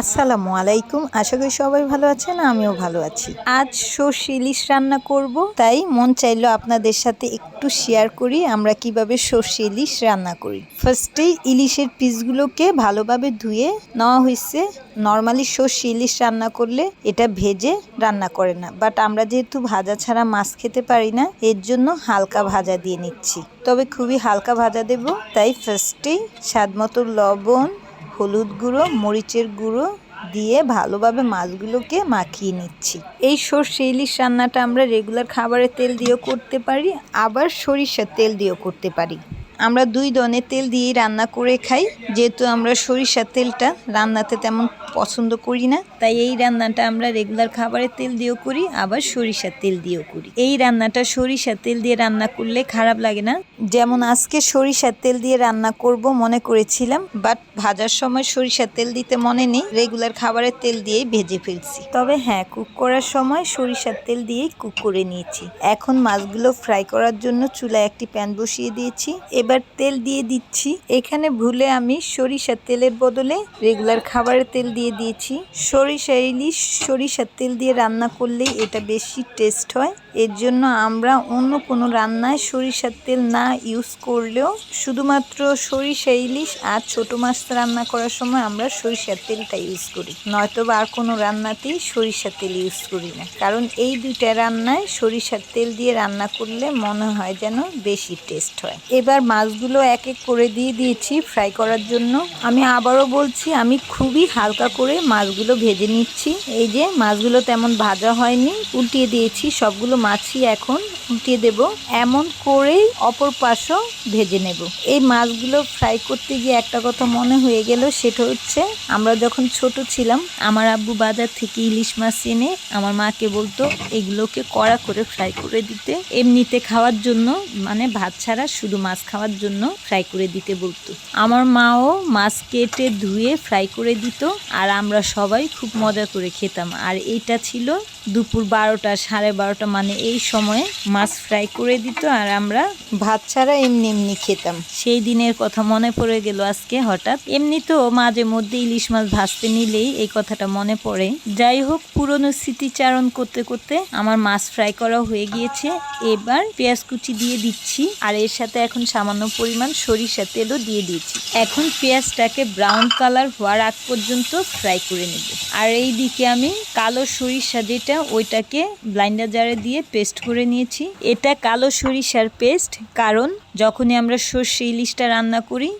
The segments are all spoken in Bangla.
আসসালামু আলাইকুম। আশা করি সবাই ভালো আছেন, আমিও ভালো আছি। আজ সর্ষে ইলিশ রান্না করব, তাই মন চাইলো আপনাদের সাথে একটু শেয়ার করি, আমরা কীভাবে সর্ষে ইলিশ রান্না করি। ফার্স্টেই ইলিশের পিসগুলোকে ভালোভাবে ধুয়ে নেওয়া হয়েছে। নর্মালি সর্ষে ইলিশ রান্না করলে এটা ভেজে রান্না করে না। বাট আমরা যেহেতু ভাজা ছাড়া মাছ খেতে পারি না, এর জন্য হালকা ভাজা দিয়ে নিচ্ছি। তবে খুবই হালকা ভাজা দেব, তাই ফার্স্টেই স্বাদ মতো লবণ হলুদ গুঁড়ো, মরিচের গুঁড়ো দিয়ে ভালোভাবে মাছগুলোকে মাখিয়ে নিচ্ছি। এই সর্ষে ইলিশ রান্নাটা আমরা রেগুলার খাবারের তেল দিয়েও করতে পারি, আবার সরিষার তেল দিয়েও করতে পারি। আমরা দুই ধরনের তেল দিয়েই রান্না করে খাই, যেহেতু আমরা সরিষার তেলটা রান্নাতে তেমন পছন্দ করি না, তাই এই রান্নাটা আমরা রেগুলার খাবারের তেল দিয়েও করি, আবার সরিষার তেল দিয়েও করি। এই রান্নাটা সরিষার তেল দিয়ে রান্না করলে খারাপ লাগে না। যেমন আজকে সরিষার তেল দিয়ে রান্না করব মনে করেছিলাম বাট ভাজার সময় সরিষার তেল দিতে মনে নেই রেগুলার খাবারের তেল দিয়েই ভেজে ফেলছি। তবে হ্যাঁ কুক করার সময় সরিষার তেল দিয়েই কুক করে নিয়েছি। এখন মাছগুলো ফ্রাই করার জন্য চুলায় একটি প্যান বসিয়ে দিয়েছি। এবার তেল দিয়ে দিচ্ছি। এখানে ভুলে আমি সরিষার তেলের বদলে রেগুলার খাবারের তেল দিয়ে দিয়েছি। সরিষা ইলিশ সরিষার তেল দিয়ে রান্না করলেই এটা বেশি টেস্ট হয়। এর জন্য আমরা অন্য কোনো রান্নায় সরিষার তেল না ইউজ করলেও শুধুমাত্র সরিষা, ইলিশ আর ছোট মাছ রান্না করার সময় আমরা সরিষার তেলটা ইউজ করি। নয়তো বা আর কোনো রান্নাতেই সরিষার তেল ইউজ করি না। কারণ এই দুইটা রান্নায় সরিষার তেল দিয়ে রান্না করলে মনে হয় যেন বেশি টেস্ট হয়। এবার মাছগুলো এক এক করে দিয়ে দিয়েছি ফ্রাই করার জন্য। আমি আবারও বলছি, আমি খুবই হালকা করে মাছগুলো ভেজে নিচ্ছি। এই যে মাছগুলো তেমন ভাজা হয়নি, উল্টিয়ে দিয়েছি। সবগুলো মাছই এখন উল্টিয়ে দেব। এমন করেই অপর পাশও ভেজে নেব। এই মাছগুলো ফ্রাই করতে গিয়ে একটা কথা মনে হয়ে গেল, সেটা হচ্ছে আমরা যখন ছোট ছিলাম, আমার আব্বু বাজার থেকে ইলিশ মাছ এনে আমার মাকে বলতো, এগুলোকে কড়া করে ফ্রাই করে দিতে। এমনিতে খাওয়ার জন্য মানে ভাত ছাড়া শুধু মাছ খাওয়ার জন্য ফ্রাই করে দিতে বলতো। আমার মাও মাছ কেটে ধুয়ে ফ্রাই করে দিত আর আমরা সবাই খুব মজা করে খেতাম। আর এটা ছিল দুপুর বারোটা, সাড়ে বারোটা মানে এই সময়ে মাছ ফ্রাই করে দিত আর আমরা ভাত ছাড়া এমনি এমনি খেতাম। সেই দিনের কথা মনে পড়ে গেল আজকে হঠাৎ। এমনি তো মাঝে মধ্যে ইলিশ মাছ ভাজতে নিলেই এই কথাটা মনে পড়ে। যাই হোক, পুরনো স্মৃতিচারণ করতে করতে আমার মাছ ফ্রাই করা হয়ে গিয়েছে। এবার পেঁয়াজ কুচি দিয়ে দিচ্ছি আর এর সাথে এখন সামান্য পরিমাণ সরিষা তেলও দিয়ে দিয়েছি। এখন পেঁয়াজটাকে ব্রাউন কালার হওয়ার আগ পর্যন্ত ফ্রাই করে নেব। আর এই দিকে আমি কালো সরিষা যেটা ওইটাকে ব্লাইন্ডার জারে দিয়ে পেস্ট করে নিয়েছি। এটা কালো সরিষার পেস্ট কারণ যখনই আমরা সর্ষে ইলিশটা রান্না করি,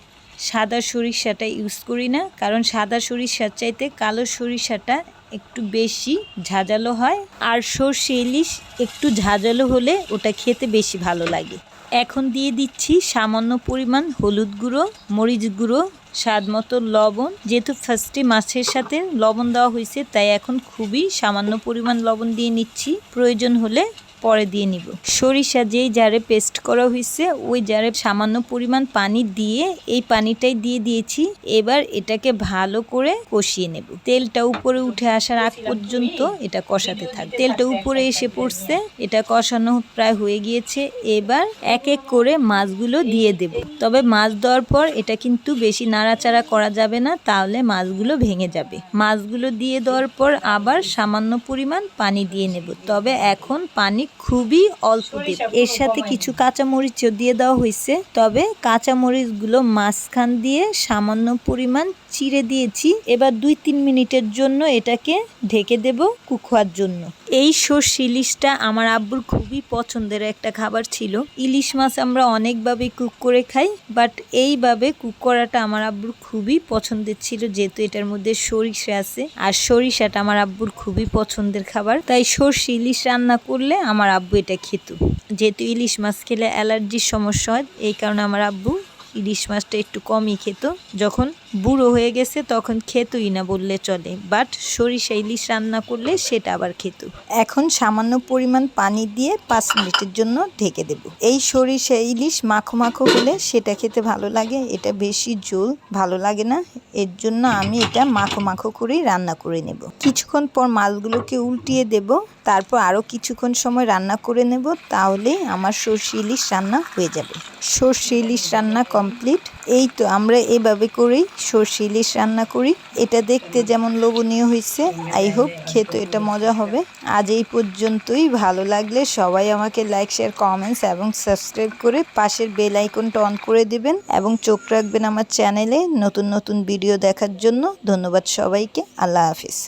সাদা সরিষাটা ইউজ করি না, কারণ সাদা সরিষার চাইতে কালো সরিষাটা একটু বেশি ঝাঁঝালো হয়, আর সর্ষে ইলিশ একটু ঝাঁঝালো হলে ওটা খেতে বেশি ভালো লাগে। এখন দিয়ে দিচ্ছি সামান্য পরিমাণ হলুদ গুঁড়ো, মরিচ গুঁড়ো স্বাদ মতো লবণ। যেহেতু ফার্স্টে মাছের সাথে লবণ দেওয়া হয়েছে, তাই এখন খুবই সামান্য পরিমাণ লবণ দিয়ে নিচ্ছি। প্রয়োজন হলে পরে দিয়ে নিব। সরিষা যেই জারে পেস্ট করা হয়েছে ওই জারে সামান্য পরিমাণ পানি দিয়ে এই পানিটাই দিয়ে দিয়েছি। এবার এটাকে ভালো করে কষিয়ে নেব। তেলটা উপরে উঠে আসার আগ পর্যন্ত এটা কষাতে থাক। তেলটা উপরে এসে পড়ছে, এটা কষানো প্রায় হয়ে গিয়েছে। এবার এক এক করে মাছগুলো দিয়ে দেব। তবে মাছ দেওয়ার পর এটা কিন্তু বেশি নাড়াচাড়া করা যাবে না, তাহলে মাছগুলো ভেঙে যাবে। মাছগুলো দিয়ে দেওয়ার পর আবার সামান্য পরিমাণ পানি দিয়ে নেব। তবে এখন পানি খুবই অল্প দিন। এর সাথে কিছু কাঁচামরিচও দিয়ে দেওয়া হয়েছে তবে কাঁচামরিচগুলো মাঝখান দিয়ে সামান্য পরিমাণ চিড়ে দিয়েছি। এবার দুই তিন মিনিটের জন্য এটাকে ঢেকে দেব কুক হওয়ার জন্য। এই সর্ষে ইলিশটা আমার আব্বুর খুবই পছন্দের একটা খাবার ছিল। ইলিশ মাছ আমরা অনেকভাবে কুক করে খাই, বাট এইভাবে কুক করাটা আমার আব্বুর খুবই পছন্দের ছিল, যেহেতু এটার মধ্যে সরিষা আছে। আর সরিষাটা আমার আব্বুর খুবই পছন্দের খাবার। তাই সর্ষে ইলিশ রান্না করলে আমার আব্বু এটা খেত। যেহেতু ইলিশ মাছ খেলে অ্যালার্জির সমস্যা হয়, এই কারণে আমার আব্বু ইলিশ মাছটা একটু কমই খেত। যখন বুড়ো হয়ে গেছে, তখন খেতুই না বললে চলে। বাট সরিষা ইলিশ রান্না করলে সেটা আবার খেতু। এখন সামান্য পরিমাণ পানি দিয়ে পাঁচ মিনিটের জন্য ঢেকে দেব। এই সরিষা ইলিশ মাখো মাখো হলে সেটা খেতে ভালো লাগে, এটা বেশি ঝোল ভালো লাগে না। এর জন্য আমি এটা মাখো মাখো করেই রান্না করে নেব। কিছুক্ষণ পর মালগুলোকে উল্টিয়ে দেব, তারপর আরও কিছুক্ষণ সময় রান্না করে নেব, তাহলে আমার সর্ষে ইলিশ রান্না হয়ে যাবে। সর্ষে ইলিশ রান্না কমপ্লিট। এই তো আমরা এভাবে করেই সর্ষে ইলিশ রান্না করি। এটা দেখতে যেমন লোভনীয় হয়েছে। আই হোপ খেতে এটা মজা হবে। আজ এই পর্যন্তই। ভালো লাগলে সবাই আমাকে লাইক, শেয়ার, কমেন্টস এবং সাবস্ক্রাইব করে পাশের বেল আইকনটা অন করে দিবেন এবং চোখ রাখবেন আমার চ্যানেলে নতুন নতুন ভিডিও দেখার জন্য। ধন্যবাদ সবাইকে। আল্লাহ হাফিজ।